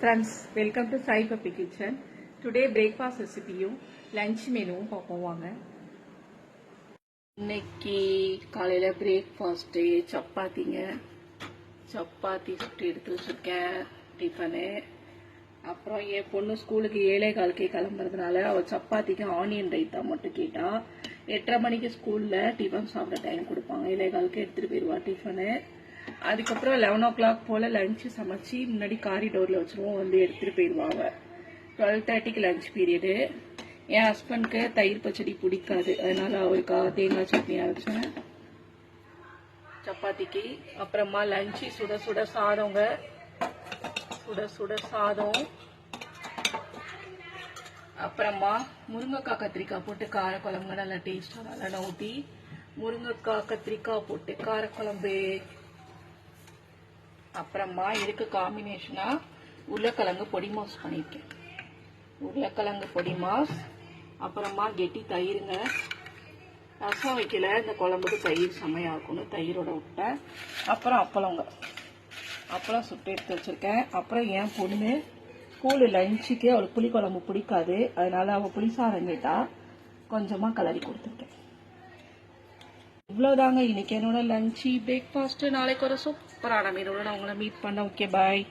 Friends welcome to Sai puppy kitchen today breakfast ரெசிபியும் lunch மெனுவும் பார்ப்போம் வாங்க. இன்னைக்கு காலையில் பிரேக்ஃபாஸ்ட்டு சப்பாத்திங்க. சப்பாத்தி சுட்டு எடுத்து வச்சுருக்கேன் டிஃபனு அப்புறம் என் பொண்ணு ஸ்கூலுக்கு ஏழே காலுக்கே கிளம்புறதுனால அவள் சப்பாத்திக்கு ஆனியன் ரைத்தா மட்டும் கேட்டால் எட்டரை மணிக்கு ஸ்கூலில் டிஃபன் சாப்பிட டைம் கொடுப்பாங்க. ஏழே காலுக்கு எடுத்துகிட்டு போயிடுவா டிஃபனு அதுக்கப்புறம் லெவன் ஓ கிளாக் போல் லஞ்சு சமைச்சு முன்னாடி காரிடோரில் வச்சுருவோம். வந்து எடுத்துகிட்டு போயிடுவாங்க டுவெல் தேர்ட்டிக்கு லஞ்ச் பீரியடு என் ஹஸ்பண்ட்க்கு தயிர் பச்சடி பிடிக்காது. அதனால் அவருக்காக தேங்காய் சட்னி அரைச்சேன். சப்பாத்திக்கு அப்புறமா லஞ்சு சுட சுட சாதங்க. சுட சுட சாதம். அப்புறமா முருங்கைக்காய் கத்திரிக்காய் போட்டு காரக்குழம்பு. நல்லா டேஸ்ட்டாக நல்லா ஊற்றி முருங்கைக்காய் கத்திரிக்காய் போட்டு காரக்குழம்பு. அப்புறமா இதுக்கு காம்பினேஷனா உருளைக்கிழங்கு பொடி மாஸ் பண்ணியிருக்கேன். உருளைக்கிழங்கு பொடி மாஸ் அப்புறமா கெட்டி தயிருங்க. ரசம் வைக்கல இந்த குழம்புக்கு தயிர் செமையாக்கும்னு தயிரோட விட்டேன் அப்புறம் அப்பளங்க. அப்பளம் சுட்டு எடுத்து வச்சிருக்கேன். அப்புறம் என் பொண்ணு ஸ்கூலு லஞ்சுக்கு அவளுக்கு புளிக்குழம்பு பிடிக்காது. அதனால அவள் புளிசாதம் கேட்டால் கொஞ்சமாக கலரி கொடுத்துருக்கேன். இவ்வளோதாங்க இன்னைக்கு என்னோட லஞ்சு பிரேக்ஃபாஸ்ட்டு நாளைக்கு ஒரு சூப்பரான மீனோட நான் உங்களை மீட் பண்ண. Okay bye